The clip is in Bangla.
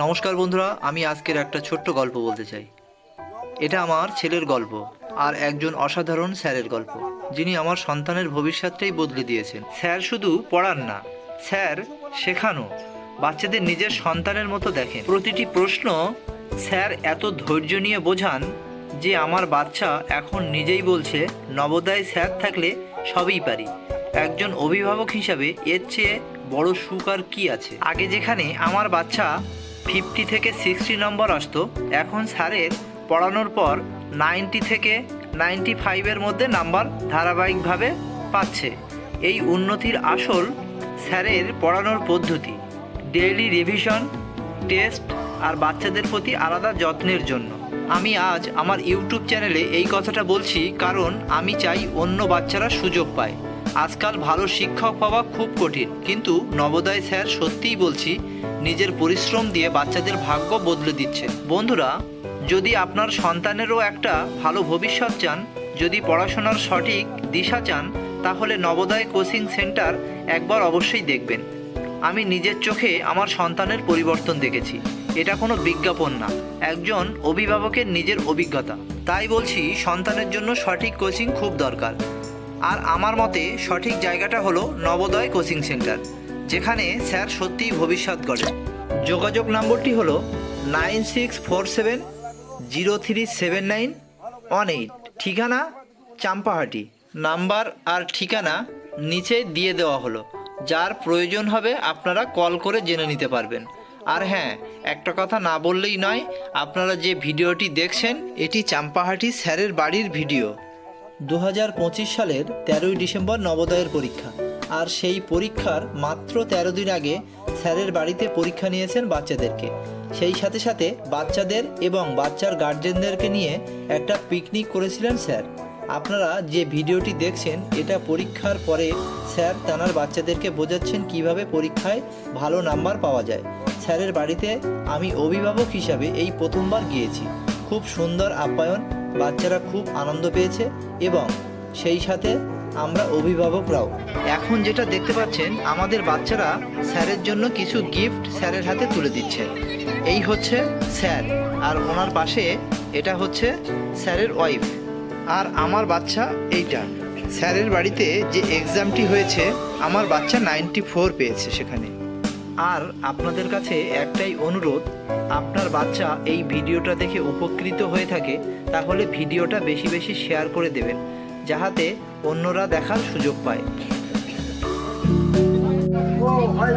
নমস্কার বন্ধুরা, আমি আজকের একটা ছোট্ট গল্প বলতে চাই। এটা আমার ছেলের গল্প আর একজন অসাধারণ স্যারের গল্প, যিনি আমার সন্তানের ভবিষ্যৎটাই বদলে দিয়েছেন। স্যার শুধু পড়ান না, স্যার শেখানো, বাচ্চাদের নিজের সন্তানের মতো দেখেন। প্রতিটি প্রশ্ন স্যার এত ধৈর্য নিয়ে বোঝান যে আমার বাচ্চা এখন নিজেই বলছে, নবোদয় স্যার থাকলে সবই পারি। একজন অভিভাবক হিসাবে এর চেয়ে বড় সুখ আর কি আছে? আগে যেখানে আমার বাচ্চা ফিফটি থেকে সিক্সটি নম্বর আসতো। এখন স্যারের পড়ানোর পর নাইনটি থেকে নাইনটি ফাইভের মধ্যে নাম্বার ধারাবাহিকভাবে পাচ্ছে। এই উন্নতির আসল স্যারের পড়ানোর পদ্ধতি, ডেইলি রিভিশন, টেস্ট আর বাচ্চাদের প্রতি আলাদা যত্নের জন্য। আমি আজ আমার ইউটিউব চ্যানেলে এই কথাটা বলছি কারণ আমি চাই অন্য বাচ্চারা সুযোগ পায়। আজকাল ভালো শিক্ষক পাওয়া খুব কঠিন। কিন্তু নবোদয় স্যার সত্যিই বলছি, নিজের পরিশ্রম দিয়ে বাচ্চাদের ভাগ্য বদলে দিচ্ছে। বন্ধুরা, যদি আপনার সন্তানেরও একটা ভালো ভবিষ্যৎ চান, যদি পড়াশোনার সঠিক দিশা চান, তাহলে নবোদয় কোচিং সেন্টার একবার অবশ্যই দেখবেন। আমি নিজের চোখে আমার সন্তানের পরিবর্তন দেখেছি। এটা কোনো বিজ্ঞাপন না। একজন অভিভাবকের নিজের অভিজ্ঞতা। তাই বলছি, সন্তানের জন্য সঠিক কোচিং খুব দরকার। আর আমার মতে সঠিক জায়গাটা হলো নবোদয় কোচিং সেন্টার, যেখানে স্যার সত্যিই ভবিষ্যৎ গড়ে। যোগাযোগ নম্বরটি হলো nine six four seven zero three seven nine one eight. ঠিকানা চাম্পাহাটি। নাম্বার আর ঠিকানা নিচে দিয়ে দেওয়া হলো। যার প্রয়োজন হবে আপনারা কল করে জেনে নিতে পারবেন। আর হ্যাঁ একটা কথা না বললেই নয়, আপনারা যে ভিডিওটি দেখছেন, এটি চাম্পাহাটি স্যারের বাড়ির ভিডিও। দু হাজার পঁচিশ সালের তেরোই ডিসেম্বর নবোদয়ের পরীক্ষা। আর সেই পরীক্ষার মাত্র তেরো দিন আগে স্যারের বাড়িতে পরীক্ষা নিয়েছেন বাচ্চাদেরকে। সেই সাথে সাথে বাচ্চাদের এবং বাচ্চার গার্জেনদেরকে নিয়ে একটা পিকনিক করেছিলেন স্যার। আপনারা যে ভিডিওটি দেখছেন, এটা পরীক্ষার পরে স্যার তানার বাচ্চাদেরকে বোঝাচ্ছেন কীভাবে পরীক্ষায় ভালো নাম্বার পাওয়া যায়। স্যারের বাড়িতে আমি অভিভাবক হিসাবে এই প্রথমবার গিয়েছি। খুব সুন্দর আপ্যায়ন বাচ্চারা খুব আনন্দ পেয়েছে এবং সেই সাথে আমরা অভিভাবকরাও। এখন যেটা দেখতে পাচ্ছেন, আমাদের বাচ্চারা স্যারের জন্য কিছু গিফট স্যারের হাতে তুলে দিচ্ছে। এই হচ্ছে স্যার, আর ওনার পাশে এটা হচ্ছে স্যারের ওয়াইফ আর আমার বাচ্চা এইটা। স্যারের বাড়িতে যে এক্সামটি হয়েছে, আমার বাচ্চা নাইনটি ফোর পেয়েছে সেখানে। আর আপনাদের কাছে একটাই অনুরোধ আপনার বাচ্চা এই ভিডিওটা দেখে উপকৃত হয়ে থাকে তাহলে ভিডিওটা বেশি বেশি শেয়ার করে দেবেন যাহাতে অন্যরা দেখার সুযোগ পায় ও হয়